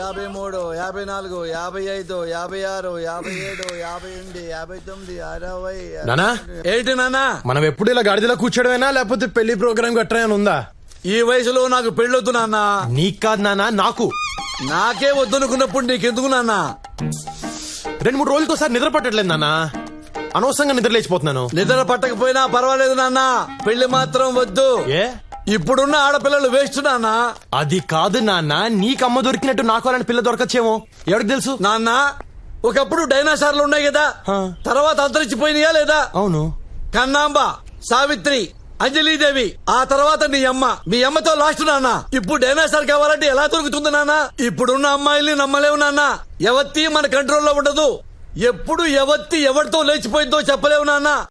యాభై మూడు యాభై నాలుగు యాభై ఐదు యాభై ఆరు యాభై ఏడు యాభై ఎనిమిది యాభై తొమ్మిది అరవై నానా? ఏంటి నాన్న మనం ఎప్పుడు ఇలా గాడిదలో కూర్చోడమేనా? లేకపోతే పెళ్ళి ప్రోగ్రామ్ గట్రా ఉందా? ఈ వయసులో నాకు పెళ్ళొద్దు నాన్న. నీకు కాదు నానా నాకు. నాకే వద్దనుకున్నప్పుడు నీకెందుకు నాన్న? రెండు మూడు రోజులతో సార్ నిద్ర పట్టట్లేదు నానా. అనవసరంగా నిద్ర లేచిపోతున్నాను. నిద్ర పట్టకపోయినా పర్వాలేదు నాన్న. పెళ్ళి మాత్రం వద్దు. ఏ? ఇప్పుడున్న ఆడపిల్లలు వేస్ట్ నాన్న. అది కాదు నాన్న నీకు అమ్మ దొరికినట్టు నాకు అలాంటి పిల్ల దొరకచ్చేమో. ఎవరికి తెలుసు? నాన్న ఒకప్పుడు డైనాసార్లు ఉన్నాయి కదా. హా. తర్వాత అంతరించిపోయినాయా లేదా? అవును. కన్నాంబ సావిత్రి అంజలీదేవి ఆ తర్వాత నీ అమ్మ. మీ అమ్మతో లాస్ట్ నాన్న. ఇప్పుడు డైనాసార్ కావాలంటే ఎలా దొరుకుతుంది నాన్న? ఇప్పుడున్న అమ్మాయిల్ని నమ్మలేవు నాన్న. ఎవత్తి మన కంట్రోల్లో ఉండదు. ఎప్పుడు ఎవత్తి ఎవరితో లేచిపోయిందో చెప్పలేవు నాన్న.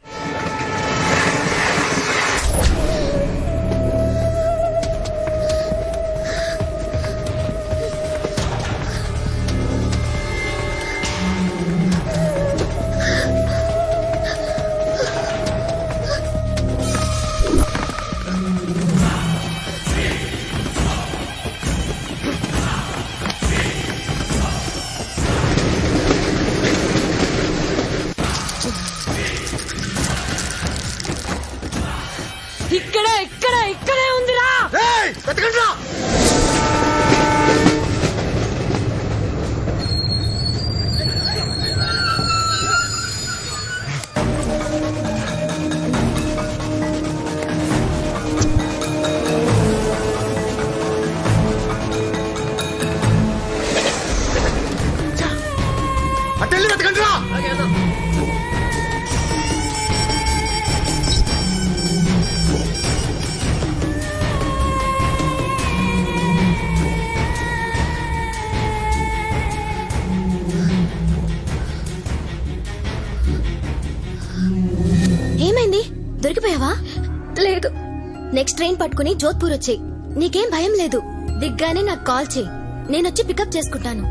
ట్రైన్ పట్టుకుని జోధ్పూర్ వచ్చేయి. నీకేం భయం లేదు. దిగ్గానే నాకు కాల్ చేయి. నేనొచ్చి పికప్ చేసుకుంటాను.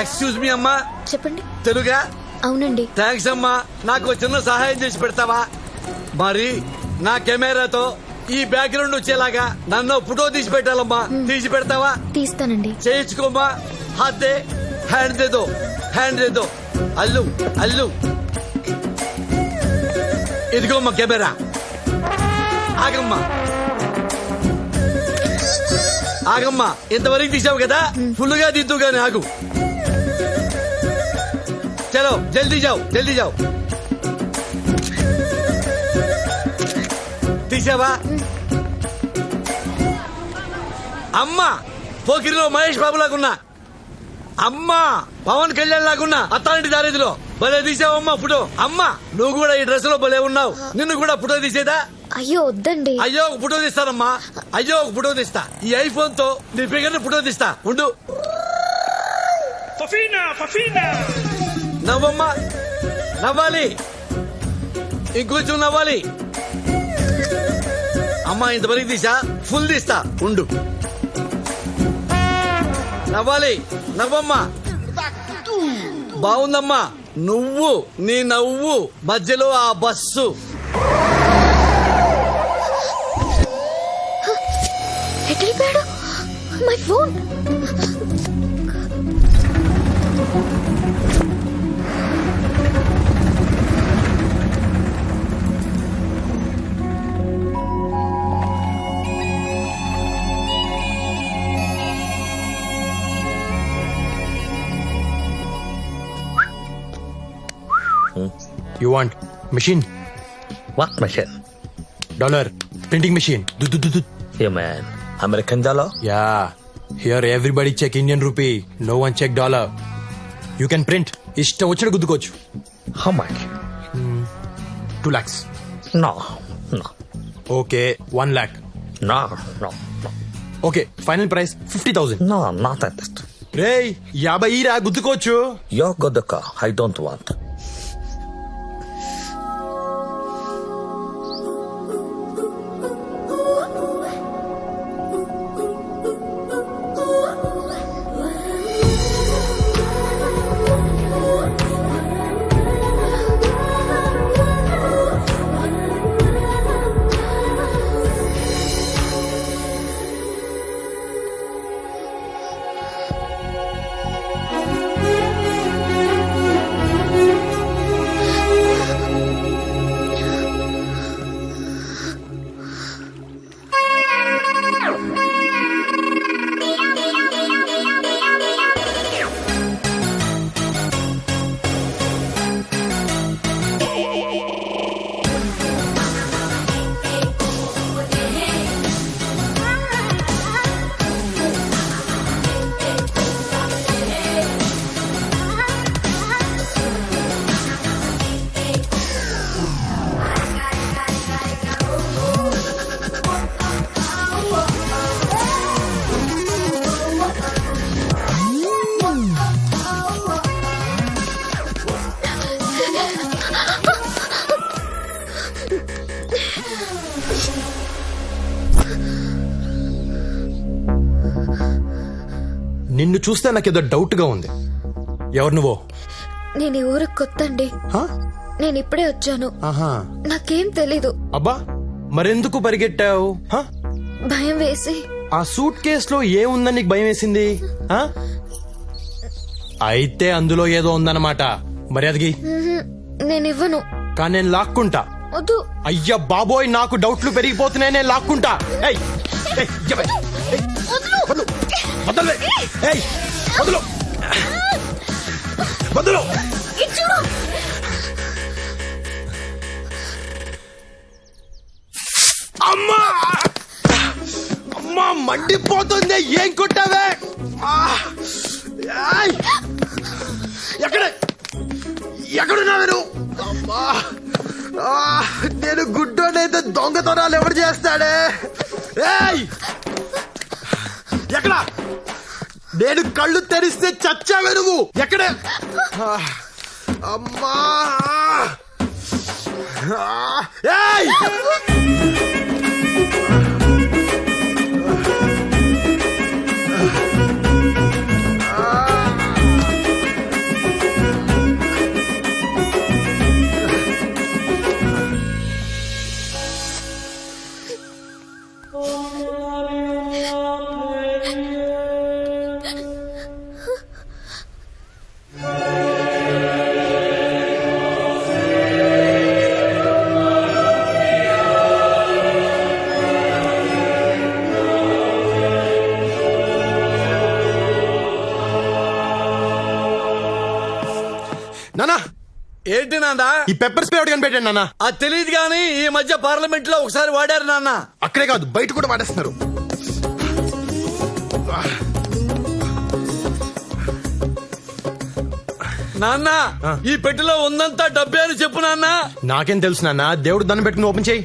ఎక్స్క్యూజ్ మీ అమ్మా. చెప్పండి. తెలుగా? అవునండి. థ్యాంక్స్ అమ్మా. నాకు చిన్న సహాయం చేసి పెడతావా? మరి నా కెమెరాతో ఈ బ్యాక్గ్రౌండ్ వచ్చేలాగా నన్ను ఫోటో తీసి పెట్టాలమ్మా. తీసి పెడతావా? తీస్తానండి. చేయించుకోమ్మా. హాత్ దే హ్యాండ్ దే దో హ్యాండ్ దే దో అల్లు అల్లు. ఇదిగోమ్మా కెమెరా. ఆగమ్మా. ఆగమ్మా. ఇంతవరకు తీసావు కదా? ఫుల్గా దిద్దు గాని ఆగు. చలో జల్దీ జావ్ జల్దీ జావ్. తీసావా? అమ్మా పోకిరిలో మహేష్ బాబు లాగున్నా. అమ్మా పవన్ కళ్యాణ్ లాగున్నా అత్తాంటి దారేదిలో. భలే తీసావమ్మా ఫోటో. అమ్మా నువ్వు కూడా ఈ డ్రెస్లో భలే ఉన్నావు. నిన్ను కూడా ఫోటో తీసేదా? అయ్యో వద్దండి. అయ్యో ఒక ఫోటో తీస్తానమ్మా. అయ్యో ఒక ఫోటో తీస్తా. ఈ ఐఫోన్తో నీ ఫిగర్ ఫోటో తీస్తా. ఉండు. నవ్వమ్మా నవ్వాలి. ఇంకొంచెం నవ్వాలి. అమ్మా ఇంతవరకు తీసా? ఫుల్ తీస్తా. ఉండు. నవ్వాలి. నవ్వమ్మా. బాగుందమ్మా. నువ్వు నీ నవ్వు. మధ్యలో ఆ bus. My phone you want machine What machine? Dollar printing machine. American dollar? Yeah here everybody check Indian rupee no one check dollar you can print ఇష్టం వచ్చిన గుద్దుకోవచ్చు. How much? Two lakhs No, no, okay one lakh no, no, no. Okay final price fifty thousand No, not at this. రే యాభై రా గుద్దుకోవచ్చు. You're good the car. I నిన్ను చూస్తే నాకేదో డౌట్గా ఉంది. ఎవరు నువ్వు? నేను ఈ ఊరికి కొత్త అండి హా? నేను ఇప్పుడే వచ్చాను. ఆహా. నాకేం తెలీదు. అబ్బా మరెందుకు పరిగెట్టావు? హా? భయం వేసి. ఆ సూట్ కేసులో ఏముందని నీకు భయం వేసింది? హా? అయితే అందులో ఏదో ఉందన్నమాట. మర్యాదకి. నేను ఇవ్వను. కానీ నేను లాక్కుంటా. వద్దు. అయ్యా బాబోయ్ నాకు డౌట్లు పెరిగిపోతున్నాయి నేను లాక్కుంటా. ఏయ్. ఏయ్, వదలు. ఏయ్, వదలు. వదలు. అమ్మా! అమ్మా మండిపోతుంది. ఏం కొట్టావే? ఎక్కడ? ఎక్కడున్నావు నువ్వు? అమ్మా! నేను గుడ్డోనైతే దొంగతనాలు ఎవరు చేస్తాడే? ఏయ్! ఎక్కడ? నేను కళ్ళు తెరిస్తే చచ్చావే నువ్వు ఎక్కడ? అమ్మా! ఆ! ఏయ్! నానా! ఏంటి నాన్న? ఈ పెప్పర్ స్ప్రే ఒకటి కనిపెట్టాను నాన్న? అది తెలియదు కానీ ఈ మధ్య పార్లమెంట్లో ఒకసారి వాడారు నాన్న. అక్కడే కాదు బయట కూడా వాడేస్తున్నారు. నాన్న ఆ. ఈ పెట్టెలో ఉందంతా డబ్బే అని చెప్పు నాన్న. నాకేం తెలుసు నాన్న దేవుడు దాన్ని పెట్టుకుని ఓపెన్ చేయి.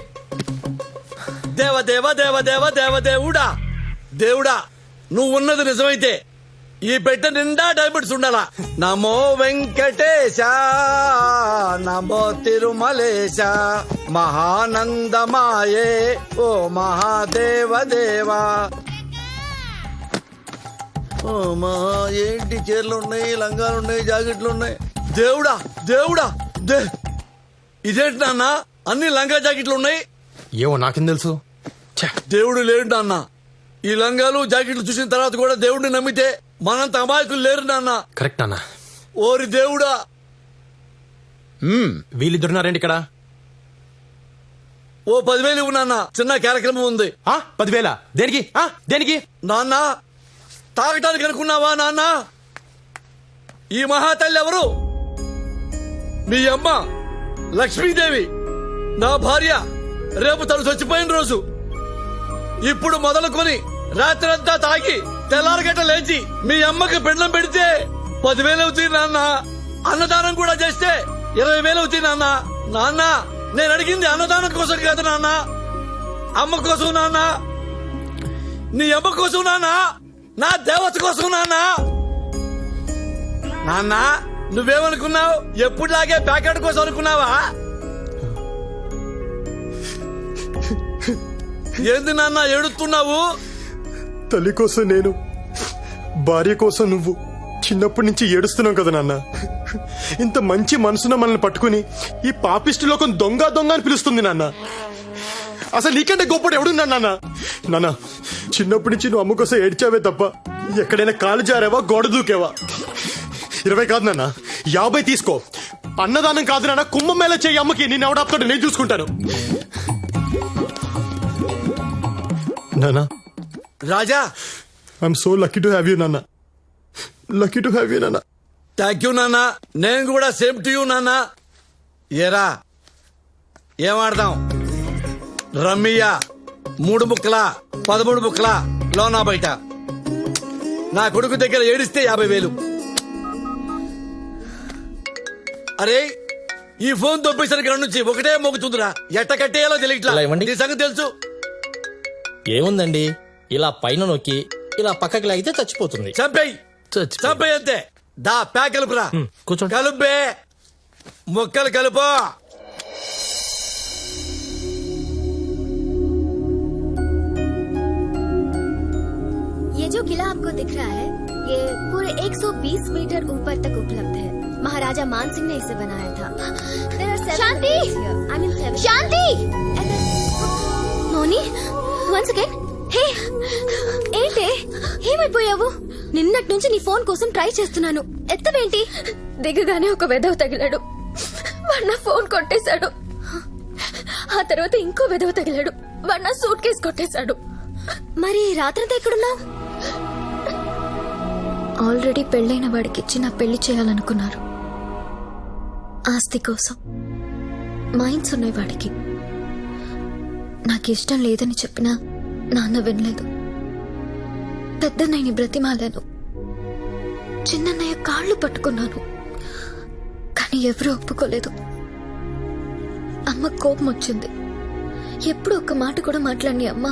దేవ దేవ దేవ దేవ దేవ దేవుడా. దేవుడా నువ్వు ఉన్నది నిజమైతే ఈ పెట్టె నిండా డైమండ్స్ ఉండాలా? నమో వెంకటేశ నమో తిరుమలేశ మహానందమాయే ఓ మహాదేవ దేవా. ఓ మా ఏంటి చీరలు ఉన్నాయి లంగాలు ఉన్నాయి జాకెట్లు ఉన్నాయి? దేవుడా దేవుడా దే. ఇదేంటి నాన్న? అన్ని లంగా జాకెట్లు ఉన్నాయి? ఏవో నాకేం తెలుసు? దేవుడు లేడు నాన్న. ఈ లంగాలు జాకెట్లు చూసిన తర్వాత కూడా దేవుడిని నమ్మితే మనంత అమాయకులు లేరు నాన్న. కరెక్ట్ నాన్న. ఓరి దేవుడా. మ్మ్, వీళ్ళిద్దరున్నారేంటి ఇక్కడ? ఓ పదివేలు ఇవ్వు నాన్న. చిన్న కార్యక్రమం ఉంది. ఆ? పదివేల? దేనికి? ఆ? దేనికి? నాన్న తాగటానికి అనుకున్నావా నాన్న? ఈ మహాతల్లి ఎవరు? మీ అమ్మ లక్ష్మీదేవి. నా భార్య రేపు తను చచ్చిపోయిన రోజు. ఇప్పుడు మొదలుకొని రాత్రంతా తాగి తెల్లారగట్ట లేచి మీ అమ్మకి పెండ్లం పెడితే పదివేలు అవుతుంది నాన్న. అన్నదానం కూడా చేస్తే ఇరవై వేలు అవుతుంది నాన్న. నాన్న నేను అడిగింది అన్నదానం కోసం కాదు నాన్న. అమ్మ కోసం నాన్న. నీ అమ్మ కోసం నాన్న. నా దేవత కోసం నాన్న. నాన్న నువ్వేమనుకున్నావు? ఎప్పుడులాగే ప్యాకెట్ కోసం అనుకున్నావా? ఏంది నాన్న ఏడుస్తున్నావు? తల్లి కోసం నేను భార్య కోసం నువ్వు చిన్నప్పటి నుంచి ఏడుస్తున్నావు కదా నాన్న. ఇంత మంచి మనసున మనల్ని పట్టుకుని ఈ పాపిష్టి లోకం దొంగ దొంగ అని పిలుస్తుంది నాన్న. అసలు నీకంటే గొప్పడు ఎవడున్నా నాన్న? నాన్న చిన్నప్పటి నుంచి నువ్వు అమ్మ కోసం ఏడ్చావే తప్ప ఎక్కడైనా కాలు జారావా గోడ దూకేవా? ఇరవై కాదు నాన్న యాభై తీసుకో. అన్నదానం కాదు నాన్న కుంభమేళ చేయి అమ్మకి నేను ఎవడాపుతాడు నేను చూసుకుంటాను. నానా రాజా! I'm so lucky to have you నాన్న లక్కీ టు హ్యావ్ యూ నాన్న థ్యాంక్ యూ నాన్న నేను కూడా సేమ్ టు యూ నాన్న ఏరా? ఏమాడదాం రమ్మియా మూడు ముక్కల పదమూడు ముక్కల లోనా బయట. నా కొడుకు దగ్గర ఏడిస్తే యాభై వేలు. అరే ఈ ఫోన్ దొబ్బేసరికి రెండు నుంచి ఒకటే మోగుతుందిరా ఎట్ట కట్టేయాలో తెలియట్లా. నీ సంగతి తెలుసు. ఏముందండి? ఇలా పైన నొక్కి ఇలా పక్కకి లాగితే చచ్చిపోతుంది. చంపేయి! చంపేయి అంతే. దా ప్యా కూర్చోండి. కలుపే. ముక్కలు కలుపు. ये जो किला आपको दिख रहा है ये पूरे 120 मीटर ऊपर तक उपलब्ध है। महाराजा मान सिंह ने इसे बनाया था। शांति! शांति! मोनी वंस अगेन ఏంటి? ఏమైపోయావు? నిన్నటి నుంచి నీ ఫోన్ కోసం ట్రై చేస్తున్నాను. ఎత్తవేంటి? దిగగానే ఒక వెధవ తగిలాడు. వాడు నా ఫోన్ కొట్టేశాడు. ఆ తర్వాత ఇంకో వెధవ తగిలాడు. వాడు నా సూట్ కేసు కొట్టేశాడు. మరి రాత్రంతా ఎక్కడున్నావు? ఆల్రెడీ పెళ్ళైన వాడికిచ్చి నా పెళ్ళి చేయాలనుకున్నారు. ఆస్తి కోసం. మైండ్స్ ఉన్నాయి వాడికి. నాకు ఇష్టం లేదని చెప్పినా నాన్న వినలేదు. పెద్దన్నయ్యని బ్రతిమాలను. చిన్నన్నయ్య కాళ్ళు పట్టుకున్నాను. కానీ ఎవరూ ఒప్పుకోలేదు. అమ్మ కోపం వచ్చింది. ఎప్పుడు ఒక్క మాట కూడా మాట్లాడి అమ్మ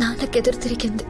నాన్నకెదురు తిరిగింది.